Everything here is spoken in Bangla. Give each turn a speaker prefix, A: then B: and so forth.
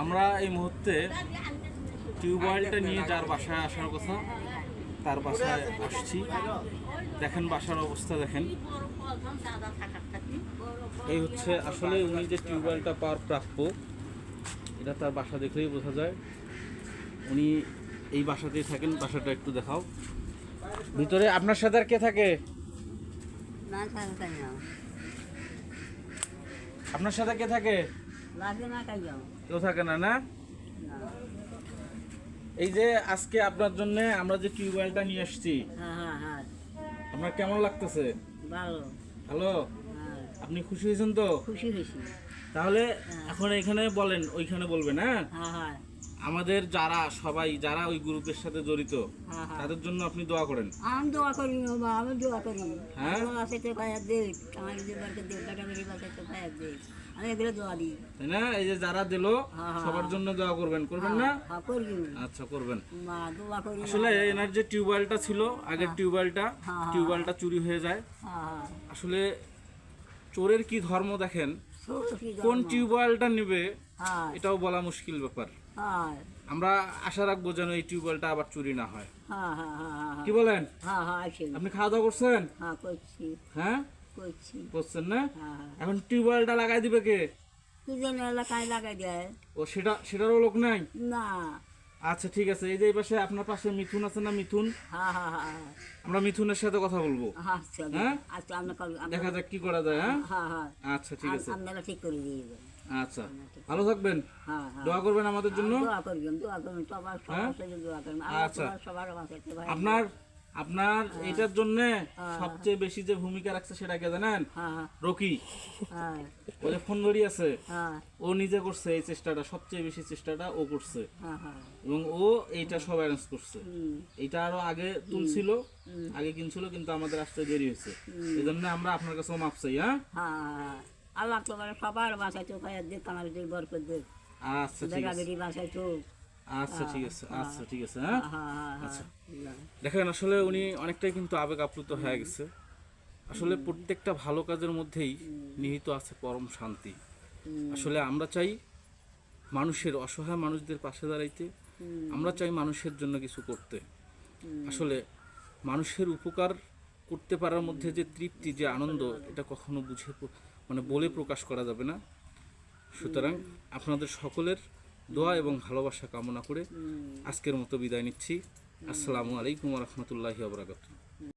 A: আমরা এই মুহূর্তে টিউবওয়েলটা নিয়ে যার বাসায় আসার কথা তার বাসায় আসছি। দেখেন বাসার অবস্থা দেখেন। এই হচ্ছে আসলে উনি যে টিউবওয়েলটা পাওয়ার প্রাপ্য এটা তার বাসা দেখলেই বোঝা যায়। উনি এই বাসাতেই থাকেন বাসাটা একটু দেখাও। ভিতরে আপনার সাথে আর কে থাকে?
B: না
A: আপনার সাথে কে থাকে? কেউ থাকে না না?
B: না।
A: এই যে আজকে আপনার জন্য আমরা যে টিউবওয়েলটা নিয়ে আসছি
B: হ্যাঁ হ্যাঁ হ্যাঁ।
A: আপনার কেমন লাগতেছে?
B: ভালো।
A: হ্যালো আপনি খুশি হয়েছেন তো?
B: খুশি হয়েছি।
A: তাহলে এখন এখানে বলেন ওইখানে বলবেন হ্যাঁ
B: হ্যাঁ।
A: আমাদের যারা সবাই যারা ওই গ্রুপের সাথে জড়িত
B: হ্যাঁ হ্যাঁ।
A: তাদের জন্য আপনি দোয়া করেন।
B: আমি দোয়া করি বাবা আমি দোয়া করি
A: হ্যাঁ?
B: আমার আছে তো পায়ে দে আমার যদি বাড়িতে দে বেটা বেটি বাসে তো পায়ে দে আমি এগুলো দোয়া দিই।
A: তাই না? এই যে যারা দিল
B: হ্যাঁ।
A: সবার জন্য দোয়া করবেন। করবেন না?
B: হ্যাঁ করি
A: আচ্ছা করবেন।
B: মা দোয়া করি
A: আসলে এনার যে টিউবওয়েলটা ছিল আগের টিউবওয়েলটা। টিউবওয়েলটা চুরি হয়ে যায়। আসলে চোরের কি ধর্ম দেখেন? কোন টিউবওয়েলটা নেবে
B: হ্যাঁ।
A: এটাও বলা মুশকিল ব্যাপার। আমরা আশা রাখব যেন এই টিউবওয়েলটা আবার চুরি না হয়।
B: হ্যাঁ হ্যাঁ হ্যাঁ হ্যাঁ
A: কি বলেন?
B: হ্যাঁ হ্যাঁ
A: আপনি খাওয়া দাওয়া করছেন?
B: হ্যাঁ করছি।
A: হ্যাঁ?
B: করছি।
A: করছেন না?
B: হ্যাঁ হ্যাঁ।
A: এখন টিউবওয়েলটা লাগাই দিবে কে? ও সেটা সেটারও লোক নাই?
B: না।
A: আচ্ছা ঠিক আছে। এই যে এই পাশে আপনার পাশে মিথুন আছে না মিথুন?
B: হ্যাঁ হ্যাঁ হ্যাঁ
A: আমরা মিথুনের সাথে কথা বলব।
B: হ্যাঁ? আচ্ছা
A: হ্যাঁ?
B: আচ্ছা
A: দেখা যাক কি করা যায় হ্যাঁ?
B: হ্যাঁ হ্যাঁ।
A: আচ্ছা ঠিক আছে।
B: আপনারা ঠিক করে দিয়ে দেবেন।
A: আচ্ছা ভালো থাকবেন। দোয়া করবেন আমাদের জন্য।
B: দোয়া করবেন দোয়া করবেন সবার
A: হ্যাঁ?
B: সবার দোয়া করবেন
A: আচ্ছা।
B: সবার
A: আপনার আপনার এটার জন্য। সবচেয়ে বেশি যে ভূমিকা রাখছে সেটা কে জানেন? রকি। ও যে ফোন ধরি আছে ও নিজে করছে এই চেষ্টাটা সবচেয়ে বেশি চেষ্টাটা ও করছে। এবং ও এইটা সব অ্যারেঞ্জ করছে। এইটা আরও আগে তুলছিল আগে কিনছিল কিন্তু আমাদের আসতে দেরি হয়েছে। এই জন্য আমরা আপনার কাছে মাপ চাই হ্যাঁ
B: হ্যাঁ হ্যাঁ। আল্লাহ তোমার সবার বাঁচাইতো ভাই দেখ আমার যে বরকত দেখ
A: আচ্ছা ঠিক আছে।
B: বেটি বাঁচাইতো
A: আচ্ছা ঠিক আছে আচ্ছা ঠিক আছে হ্যাঁ?
B: হ্যাঁ হ্যাঁ
A: আচ্ছা।
B: হ্যাঁ
A: দেখেন আসলে উনি অনেকটাই কিন্তু আবেগ আপ্লুত হয়ে গেছে। আসলে প্রত্যেকটা ভালো কাজের মধ্যেই নিহিত আছে পরম শান্তি। আসলে আমরা চাই মানুষের অসহায় মানুষদের পাশে দাঁড়াইতে আমরা চাই মানুষের জন্য কিছু করতে। আসলে মানুষের উপকার করতে পারার মধ্যে যে তৃপ্তি যে আনন্দ এটা কখনো বুঝে মানে বলে প্রকাশ করা যাবে না। সুতরাং আপনাদের সকলের দোয়া এবং ভালোবাসা কামনা করে আজকের মতো বিদায় নিচ্ছি। আসসালামু আলাইকুম রহমতুল্লাহি আবরাকাতুহ